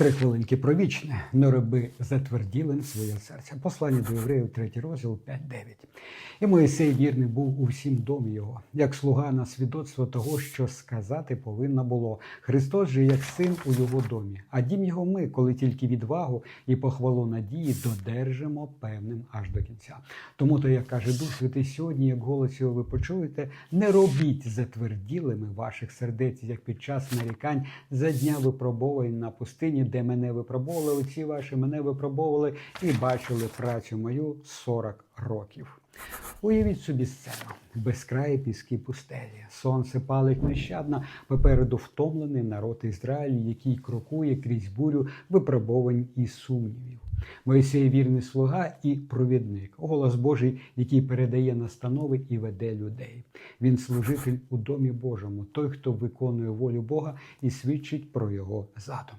Три хвилинки про вічне, не роби затверділим своє серце. Послання до євреїв, 3 розділ 5-9. І Моїсей вірний був у всім домі його, як слуга на свідоцтво того, що сказати повинно було. Христос же як син у його домі. А дім його ми, коли тільки відвагу і похвалу надії додержимо певним аж до кінця. Тому то, як каже Дух Святий сьогодні, як голос його ви почуєте, не робіть затверділими ваших сердець, як під час нарікань за дня випробувань на пустині, де мене випробовували, отці ваші мене випробовували і бачили працю мою 40 років. Уявіть собі сцену, безкраї піски пустелі. Сонце палить нещадно, попереду втомлений народ Ізраїлю, який крокує крізь бурю випробувань і сумнівів. Моїсей вірний слуга і провідник, голос Божий, який передає настанови і веде людей. Він служитель у домі Божому, той, хто виконує волю Бога і свідчить про його задум.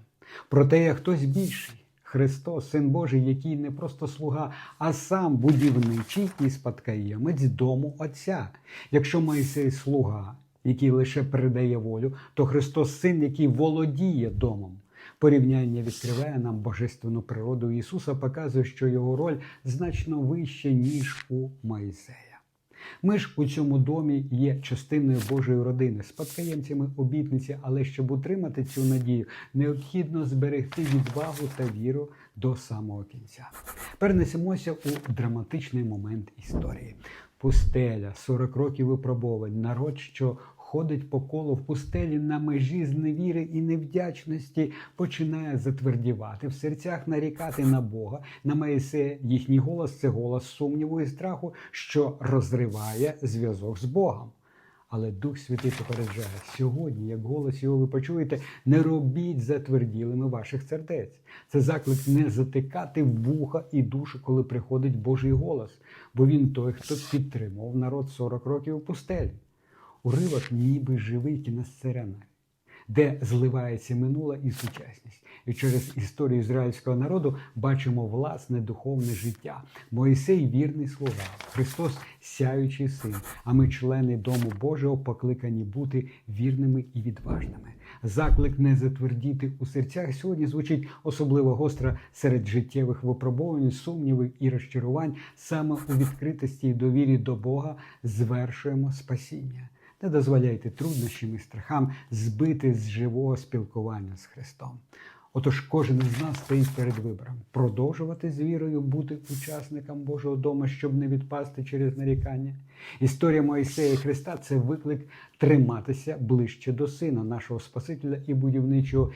Проте є хтось більший. Христос, Син Божий, який не просто слуга, а сам будівничий і спадкоємець дому Отця. Якщо Моїсей слуга, який лише передає волю, то Христос син, який володіє домом. Порівняння відкриває нам божественну природу Ісуса, показує, що його роль значно вища, ніж у Моїсея. Ми ж у цьому домі є частиною Божої родини, спадкоємцями обітниці, але щоб утримати цю надію, необхідно зберегти відвагу та віру до самого кінця. Перенесемося у драматичний момент історії. Пустеля, 40 років випробувань, народ, що ходить по колу в пустелі на межі зневіри і невдячності, починає затвердівати в серцях нарікати на Бога, на Моїсея. Їхній голос це голос сумніву і страху, що розриває зв'язок з Богом. Але Дух Святий попереджає, сьогодні, як голос його ви почуєте, не робіть затверділими ваших сердець. Це заклик не затикати вуха і душу, коли приходить Божий голос, бо він той, хто підтримав народ 40 років у пустелі. Уривок ніби живий кіносценарій, де зливається минула і сучасність. І через історію ізраїльського народу бачимо власне духовне життя. Моїсей вірний слуга, Христос сяючий син. А ми, члени Дому Божого, покликані бути вірними і відважними. Заклик не затвердіти у серцях сьогодні звучить особливо гостро серед життєвих випробувань, сумнівів і розчарувань. Саме у відкритості і довірі до Бога звершуємо спасіння. Не дозволяйте труднощам і страхам збити з живого спілкування з Христом. Отож, кожен із нас стоїть перед вибором продовжувати з вірою бути учасником Божого дому, щоб не відпасти через нарікання. Історія Моїсея Христа це виклик триматися ближче до Сина, нашого Спасителя і будівничого,